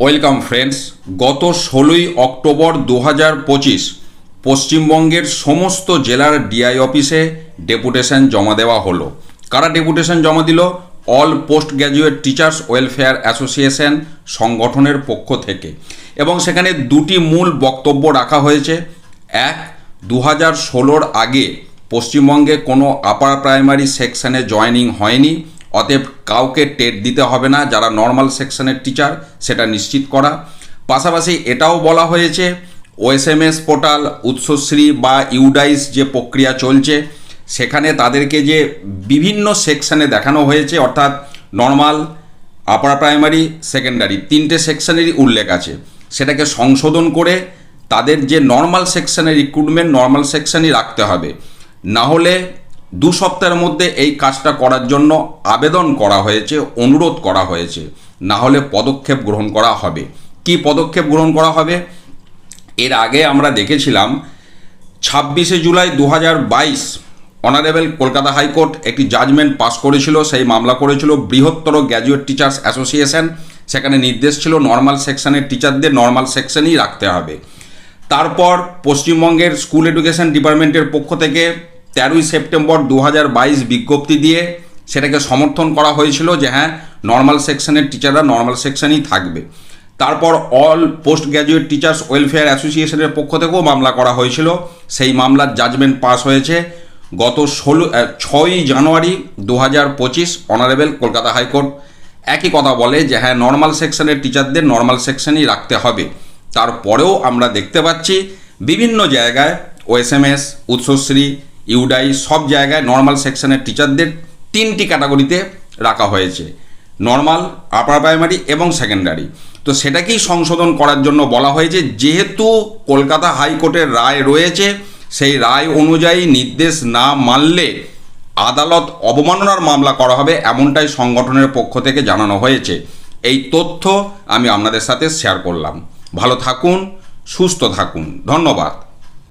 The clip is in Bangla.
ওয়েলকাম ফ্রেন্ডস, গত ষোলোই অক্টোবর দু পঁচিশ পশ্চিমবঙ্গের সমস্ত জেলার ডিআই অফিসে ডেপুটেশন জমা দেওয়া হলো। কারা ডেপুটেশন জমা দিল? All post graduate teachers welfare association সংগঠনের পক্ষ থেকে। এবং সেখানে দুটি মূল বক্তব্য রাখা হয়েছে। এক দু হাজার ষোলোর আগে পশ্চিমবঙ্গে কোনো আপার প্রাইমারি সেকশনে জয়নিং হয়নি। অতএব কাউকে টেট দিতে হবে না, যারা নর্মাল সেকশনের টিচার সেটা নিশ্চিত করা। পাশাপাশি এটাও বলা হয়েছে ওএসএমএস পোর্টাল উৎসশ্রী বা ইউডাইস যে প্রক্রিয়া চলছে, সেখানে তাদেরকে যে বিভিন্ন সেকশনে দেখানো হয়েছে, অর্থাৎ নর্মাল আপার প্রাইমারি সেকেন্ডারি তিনটে সেকশনেরই উল্লেখ আছে। সেটাকে সংশোধন করে তাদের যে নর্মাল সেকশনের রিক্রুটমেন্ট নর্মাল সেকশনই রাখতে হবে। না হলে দু সপ্তাহের মধ্যে এই কাজটা করার জন্য আবেদন করা হয়েছে, অনুরোধ করা হয়েছে। না হলে পদক্ষেপ গ্রহণ করা হবে। কি পদক্ষেপ গ্রহণ করা হবে? এর আগে আমরা দেখেছিলাম, ছাব্বিশে জুলাই দু হাজার বাইশ অনারেবল কলকাতা হাইকোর্ট একটি জাজমেন্ট পাস করেছিল, সেই মামলা করেছিল বৃহত্তর গ্র্যাজুয়েট টিচার্স অ্যাসোসিয়েশন। সেখানে নির্দেশ ছিল নর্মাল সেকশনের টিচারদের নর্মাল সেকশনই রাখতে হবে। তারপর পশ্চিমবঙ্গের স্কুল এডুকেশন ডিপার্টমেন্টের পক্ষ থেকে তেরোই সেপ্টেম্বর দু হাজার বাইশ বিজ্ঞপ্তি দিয়ে সেটাকে সমর্থন করা হয়েছিল যে হ্যাঁ নর্মাল সেকশনের টিচাররা নর্মাল সেকশনই থাকবে। তারপর all post graduate teachers welfare অ্যাসোসিয়েশনের পক্ষ থেকেও মামলা করা হয়েছিল। সেই মামলার জাজমেন্ট পাস হয়েছে গত ষোলো ছয়ই জানুয়ারি দু হাজার পঁচিশ অনারেবল কলকাতা হাইকোর্ট। একই কথা বলে যে হ্যাঁ নর্মাল সেকশনের টিচারদের নর্মাল সেকশনই রাখতে হবে। তারপরেও আমরা দেখতে পাচ্ছি বিভিন্ন জায়গায় ওএসএমএস উৎসশ্রী ইউডাই সব জায়গায় নর্মাল সেকশনের টিচারদের তিনটি ক্যাটাগরিতে রাখা হয়েছে। নর্মাল আপার প্রাইমারি এবং সেকেন্ডারি তো সেটাকেই সংশোধন করার জন্য বলা হয়েছে, যেহেতু কলকাতা হাইকোর্টের রায় রয়েছে, সেই রায় অনুযায়ী নির্দেশ না মানলে আদালত অবমাননার মামলা করা হবে এমনটাই সংগঠনের পক্ষ থেকে জানানো হয়েছে। এই তথ্য আমি আপনাদের সাথে শেয়ার করলাম। ভালো থাকুন, সুস্থ থাকুন। ধন্যবাদ।